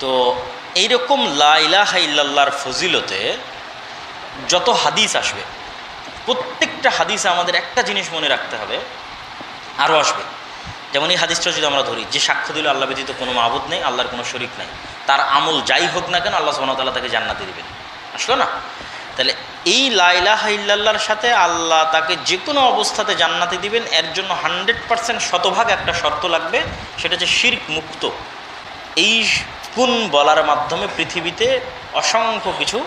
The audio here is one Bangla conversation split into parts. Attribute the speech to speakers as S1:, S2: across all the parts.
S1: তো এইরকম লাইলাহা ইল্লাল্লাহর ফজিলতে যত হাদিস আসবে, প্রত্যেকটা হাদিসে আমাদের একটা জিনিস মনে রাখতে হবে, আরও আসবে। যেমন এই হাদিসটা যদি আমরা ধরি, যে সাক্ষ্য দিল আল্লাহ ব্যতীত কোনো মাহবুদ নেই, আল্লাহর কোনো শরিক নাই। তার আমল যাই হোক না কেন, আল্লাহ সুবাহতাল্লাহ তাকে জান্নাতে দিবেন। আসলো না? তাহলে এই লাইলাহ ইল্লাল্লাহর সাথে আল্লাহ তাকে যে কোনো অবস্থাতে জান্নাতে দিবেন, এর জন্য হান্ড্রেড পার্সেন্ট শতভাগ একটা শর্ত লাগবে, সেটা হচ্ছে শির্ক মুক্ত। এই কুন বলার মাধ্যমে পৃথিবীতে অসংখ্য কিছু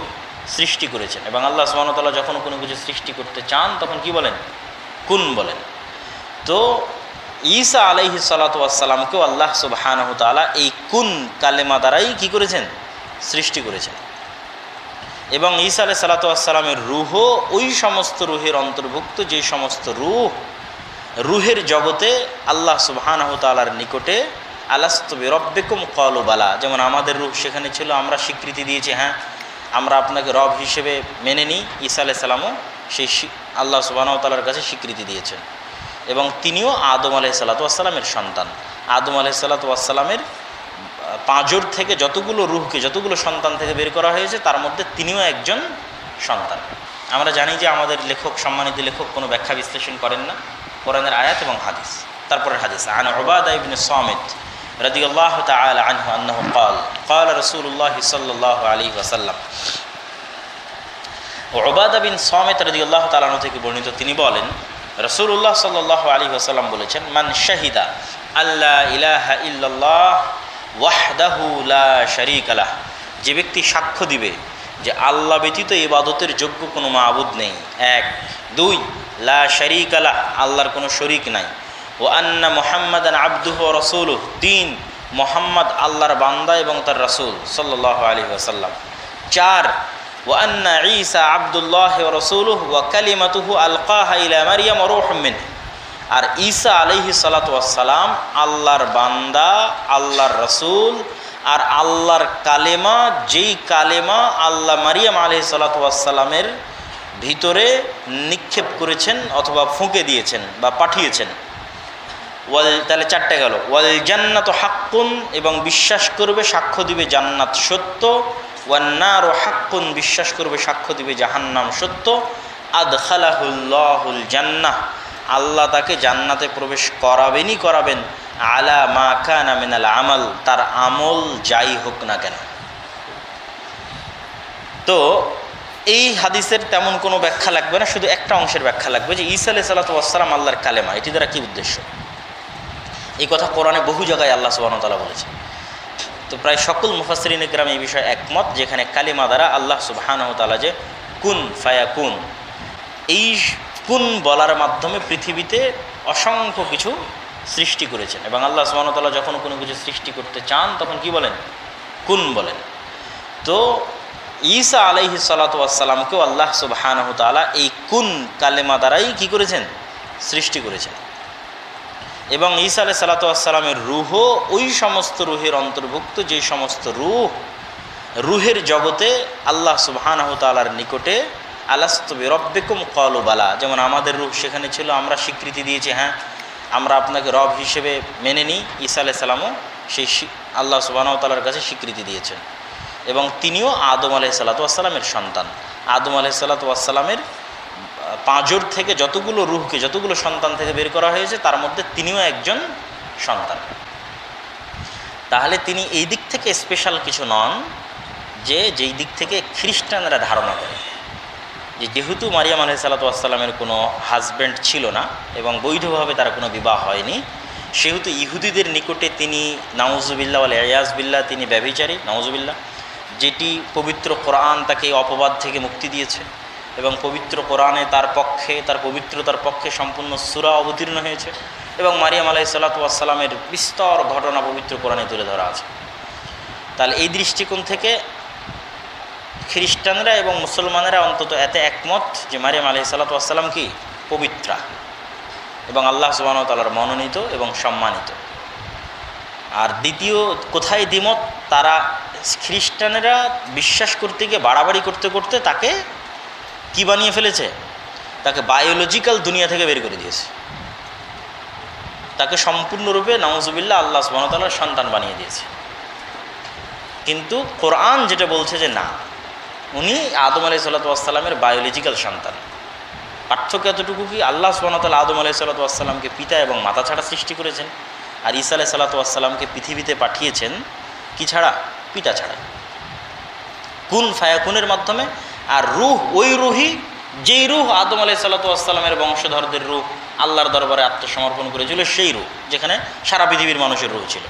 S1: সৃষ্টি করেছেন। এবং আল্লাহ সুবাহতাল্লাহ যখন কোনো কিছু সৃষ্টি করতে চান, তখন কি বলেন? কুন বলেন। তো ঈসা আলাইহি সালাতামকেও আল্লাহ সুবাহানহ তালা এই কুন কালেমা দ্বারাই কি করেছেন? সৃষ্টি করেছেন। এবং ঈসা আলাই সালাতামের রুহও ওই সমস্ত রুহের অন্তর্ভুক্ত, যে সমস্ত রুহ, রুহের জগতে আল্লাহ সুবাহানহ তালার নিকটে আলাস্তবে রব্বেকুম কলবালা যেমন আমাদের রূপ সেখানে ছিল, আমরা স্বীকৃতি দিয়েছি হ্যাঁ আমরা আপনাকে রব হিসেবে মেনে নিই, ঈসা আলাই সালামও সেই আল্লাহ সুবাহ তালার কাছে স্বীকৃতি দিয়েছেন। এবং তিনিও আদম আলাহি সাল্লাতামের সন্তান। আদম আলাহি সাল্লাতামের পাঁজর থেকে যতগুলো রুহকে, যতগুলো সন্তান থেকে বের করা হয়েছে, তার মধ্যে তিনিও একজন সন্তান। আমরা জানি যে আমাদের লেখক, সম্মানিত লেখক কোনো ব্যাখ্যা বিশ্লেষণ করেন না। কোরআনের আয়াত এবং হাদিস। তারপরের হাদিস, আন ওবাদা সামিত رضي الله تعالى عنه أنه قال قال رسول الله صلى الله عليه وسلم ওবাদা বিন সমেত রদিউল্লাহ তালানু থেকে বর্ণিত তিনি বলেন রসুল্লাহ সাল্লাহ আলী আসাল্লাম বলেছেন মান শাহিদা আল্লাহ ইলাহা ইল্লাল্লাহ ওয়াহদাহু লা শরিক আলাহ যে ব্যক্তি সাক্ষ্য দিবে যে আল্লাহ ব্যতীত ইবাদতের যোগ্য কোনো মাবুদ নেই এক দুই লা শরিক আলাহ আল্লাহর কোনো শরিক নাই ও আন্না মোহাম্মদান আব্দুহ রসুল তিন মোহাম্মদ আল্লাহর বান্দা এবং তার রসুল সাল্লাহ আলী ওসাল্লাম চার, ও আন্না ঈসা আবদুল্লাহ রসুল ও কালিমাতুহু আলকাহা ইলা মারিয়াম রহমিন আর ঈসা আলিহি সালাতাম আল্লাহর বান্দা, আল্লাহর রসুল আর আল্লাহর কালেমা, যেই কালেমা আল্লাহ মারিয়াম আলহি সালাতামের ভিতরে নিক্ষেপ করেছেন অথবা ফুঁকে দিয়েছেন বা পাঠিয়েছেন। ওয়াল, তাহলে চারটে গেল। ওয়াল জান্নাত হাক্কুন, এবং বিশ্বাস করবে, সাক্ষ্য দিবে জান্নাত সত্য। ওয়ান্নার ও হাক্কুন, বিশ্বাস করবে, সাক্ষ্য দিবে জাহান্নাম সত্য। আদ খালাহুল্লাহুল জান্নাহ, আল্লাহ তাকে জান্নাতে প্রবেশ করাবেনই করাবেন। আলা মা কানা মিনাল আমল, তার আমল যাই হোক না কেন। তো এই হাদিসের তেমন কোনো ব্যাখ্যা লাগবে না, শুধু একটা অংশের ব্যাখ্যা লাগবে যে, ঈসা আলাই সাল্লাতাম আল্লাহর কালেমা, এটি দ্বারা কী উদ্দেশ্য? এই কথা কোরআনে বহু জায়গায় আল্লাহ সুবাহতালা বলেছে তো প্রায় সকল মুফাসরিন গ্রাম এই বিষয়ে একমত, যেখানে কালিমা দ্বারা আল্লাহ সুবাহানহতালা যে কুন ফায়া কুন এই কুন বলার মাধ্যমে পৃথিবীতে অসংখ্য কিছু সৃষ্টি করেছেন এবং আল্লাহ সুবাহতাল্লাহ যখন কোনো কিছু সৃষ্টি করতে চান, তখন কি বলেন? কুন বলেন। তো ঈসা আলাইহি সালাতামকেও আল্লাহ সুবাহানহতালা এই কুন কালেমা দ্বারাই কি করেছেন? সৃষ্টি করেছেন। এবং ঈসা আলাই সালাতামের রুহও ওই সমস্ত রুহের অন্তর্ভুক্ত, যে সমস্ত রুহ, রুহের জগতে আল্লাহ সুবাহানাহ তালার নিকটে আলাস্তবে রব্বেকুম কলবালা যেমন আমাদের রূপ সেখানে ছিল, আমরা স্বীকৃতি দিয়েছি হ্যাঁ আমরা আপনাকে রব হিসেবে মেনে নিই, ঈসা আলাই সালামও সেই আল্লাহ সুবাহানাহ তালার কাছে স্বীকৃতি দিয়েছেন। এবং তিনিও আদম আলাই সাল্লাতামের সন্তান। আদম আলাই সাল্লাতামের পাঁজর থেকে যতগুলো রুহকে, যতগুলো সন্তান থেকে বের করা হয়েছে, তার মধ্যে তিনিও একজন সন্তান। তাহলে তিনি এই দিক থেকে স্পেশাল কিছু নন যে যেই দিক থেকে খ্রিস্টানরা ধারণা করে। যে যেহেতু মারিয়াম আলহ সাল্লাতামের কোনো হাজব্যান্ড ছিল না এবং বৈধভাবে তার কোনো বিবাহ হয়নি, সেহেতু ইহুদিদের নিকটে তিনি নাউজুবিল্লা আল এয়াজবিল্লা তিনি ব্যভিচারী নাউজুবিল্লা যেটি পবিত্র কোরআন তাকে অপবাদ থেকে মুক্তি দিয়েছে। এবং পবিত্র কোরআনে তার পক্ষে, তার পবিত্রতার পক্ষে সম্পূর্ণ সুরা অবতীর্ণ হয়েছে এবং মারিয়াম আলাহি সাল্লাতামের বিস্তর ঘটনা পবিত্র কোরআনে তুলে ধরা আছে। তাহলে এই দৃষ্টিকোণ থেকে খ্রিস্টানরা এবং মুসলমানেরা অন্তত এতে একমত যে মারিয়াম আলহি সাল্লাতাম কি? পবিত্রা। এবং আল্লাহ সুবাহ তালার মনোনীত এবং সম্মানিত। আর দ্বিতীয়, কোথায় দ্বিমত? তারা খ্রিস্টানেরা বিশ্বাস করতে গিয়ে বাড়াবাড়ি করতে করতে তাকে কি বানিয়ে ফেলেছে? তাকে বায়োলজিক্যাল দুনিয়া থেকে বের করে দিয়েছে। তাকে সম্পূর্ণরূপে নওয়াজুবিল্লাহ আল্লাহ সুবাহতাল্লাহ সন্তান বানিয়ে দিয়েছে। কিন্তু কোরআন যেটা বলছে যে না, উনি আদম আলাই সাল্লাতামের বায়োলজিক্যাল সন্তান। পার্থক্য এতটুকু কি? আল্লাহ সুবাহতাল আদম আলাই সাল্লাতামকে পিতা এবং মাতা ছাড়া সৃষ্টি করেছেন, আর ঈসা আলাই সাল্লাতামকে পৃথিবীতে পাঠিয়েছেন কি ছাড়া? পিতা ছাড়া। কুন ফায়াকুনের মাধ্যমে আর রুহ, ওই রুহি যেই রুহ আদম আলাই সাল্লাতামের বংশধরদের রুহ, আল্লাহর দরবারে আত্মসমর্পণ করেছিল, সেই রুহ, যেখানে সারা পৃথিবীর মানুষের রুহ ছিল।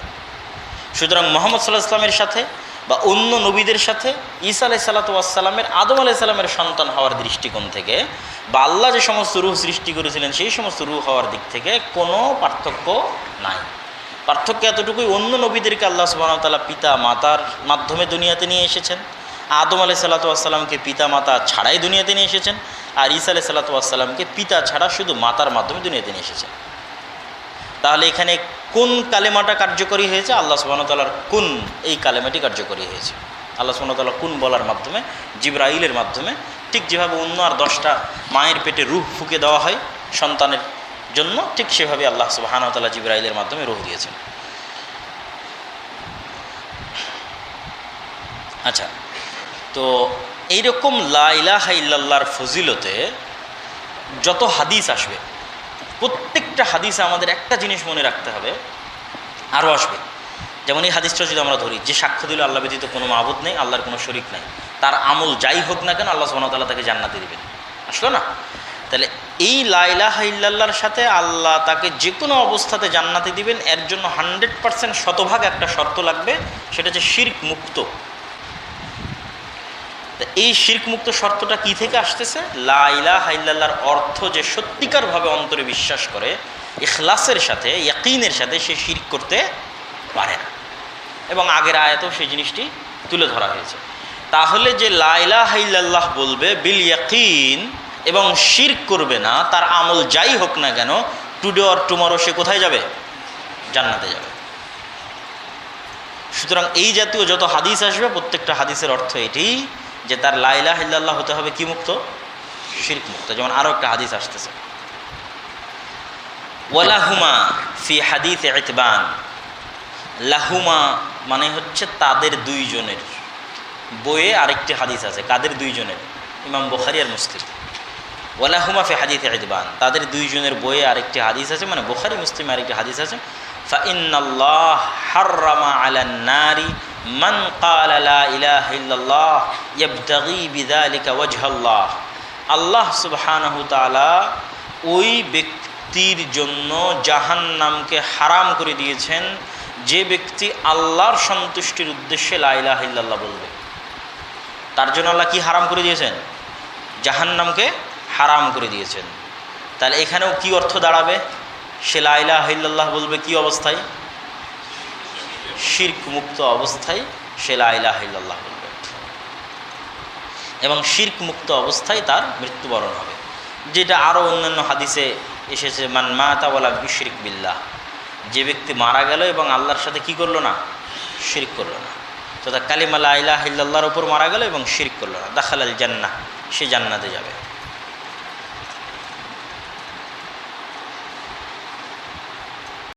S1: সুতরাং মোহাম্মদ সাল্লাহ ইসলামের সাথে বা অন্য নবীদের সাথে ঈসা আলাই সাল্লাতামের আদম আলাই সাল্লামের সন্তান হওয়ার দৃষ্টিকোণ থেকে বা আল্লাহ যে সমস্ত রুহ সৃষ্টি করেছিলেন, সেই সমস্ত রুহ হওয়ার দিক থেকে কোনো পার্থক্য নাই। পার্থক্য এতটুকুই, অন্য নবীদেরকে আল্লাহ সুবাহতাল্লাহ পিতা মাতার মাধ্যমে দুনিয়াতে নিয়ে এসেছেন। আদম আলাই সাল্লাতামকে পিতা মাতা ছাড়াই দুনিয়াতে নিয়ে এসেছেন আর ঈসা আলাই সাল্লাতামকে পিতা ছাড়া শুধু মাতার মাধ্যমে দুনিয়াতে নিয়ে এসেছেন। তাহলে এখানে কোন কালেমাটা কার্যকরী হয়েছে? আল্লাহ সুবাহতাল্লাহর কোন এই কালেমাটি কার্যকরী হয়েছে? আল্লাহ সুবাহতাল্লাহ কোন বলার মাধ্যমে? জিব্রাইলের মাধ্যমে। ঠিক যেভাবে অন্য আর দশটা মায়ের পেটে রুহ ফুকে দেওয়া হয় সন্তানের জন্য, ঠিক সেভাবে আল্লাহ সুবাহানতাল্লাহ জিব্রাইলের মাধ্যমে রুহ দিয়েছেন। আচ্ছা তো এইরকম লাইলাহ ইল্লাল্লাহর ফজিলতে যত হাদিস আসবে, প্রত্যেকটা হাদিসে আমাদের একটা জিনিস মনে রাখতে হবে, আরও আসবে। যেমন এই হাদিসটা যদি আমরা ধরি, যে সাক্ষ্য দিল আল্লাহ ব্যতীত কোনো মাহবুদ নেই, আল্লাহর কোনো শরিক নাই। তার আমল যাই হোক না কেন, আল্লাহ সুবাহতাল্লাহ তাকে জান্নাতে দিবেন। আসলো না? তাহলে এই লাইলাহ ইল্লাল্লাহর সাথে আল্লাহ তাকে যে কোনো অবস্থাতে জান্নাতে দিবেন, এর জন্য হান্ড্রেড পারসেন্ট শতভাগ একটা শর্ত লাগবে, সেটা হচ্ছে শির্ক মুক্ত। এই শির্ক মুক্ত শর্তটা কি থেকে আসতেছে? লাইলা হাইল্লাহর অর্থ যে সত্যিকারভাবে অন্তরে বিশ্বাস করে, ইখলাসের সাথে, ইয়াকিনের সাথে সে শির্ক করতে পারে না। এবং আগের আয়াতেও সেই জিনিসটি তুলে ধরা হয়েছে। তাহলে যে লাইলা হাইল্লাহ বলবে, বিল ইয়াকিন, এবং শির্ক করবে না, তার আমল যাই হোক না কেন, টুডে অর টুমারো সে কোথায় যাবে? জান্নাতে যাবে। সুতরাং এই জাতীয় যত হাদিস আসবে, প্রত্যেকটা হাদিসের অর্থ এটি যে তার লাইলা হিল্লাহ হতে হবে কি মুক্ত? শির্ক মুক্ত। যেমন আরও একটা হাদিস আসতেছে। ওয়ালাহুমা ফি হাদিস এতবান লাহুমা মানে হচ্ছে তাদের দুইজনের। বইয়ে আরেকটি হাদিস আছে, কাদের দুইজনের? ইমাম বুখারি আর মুসলিম। ওয়ালাহুমা ফি হাদিস এতবান তাদের দুইজনের বইয়ে আরেকটি হাদিস আছে মানে বুখারি, মুসলিম আরেকটি হাদিস আছে। ফা ইন্নাল্লাহ হাররামা আলান নারী من قال لا إله إلا الله يبتغي بذلك وجه الله আল্লাহ সুবহানাহু তাআলা ওই ব্যক্তির জন্য জাহান্নামকে হারাম করে দিয়েছেন যে ব্যক্তি আল্লাহর সন্তুষ্টির উদ্দেশ্যে লা ইলাহা ইল্লাল্লাহ বলবে তার জন্য আল্লাহ কি হারাম করে দিয়েছেন জাহান্নামকে হারাম করে দিয়েছেন তাহলে এখানেও কি অর্থ দাঁড়াবে সে লাইলা হিল্লাল্লাহ বলবে কি অবস্থায় শির্ক মুক্ত অবস্থায় সে লাইলা হিল্লাল্লাহ বলবে। এবং শির্ক মুক্ত অবস্থায় তার মৃত্যুবরণ হবে। যেটা আরও অন্যান্য হাদিসে এসেছে, মান মাতাওয়ালা বিশরিক বিল্লাহ যে ব্যক্তি মারা গেল এবং আল্লাহর সাথে কি করল না? শির্ক করল না। তথা তার কালিমা লাইলা হিল্লাল্লাহর উপর মারা গেল এবং শির্ক করল না। দাখালাল জান্না সে জান্নাতে যাবে।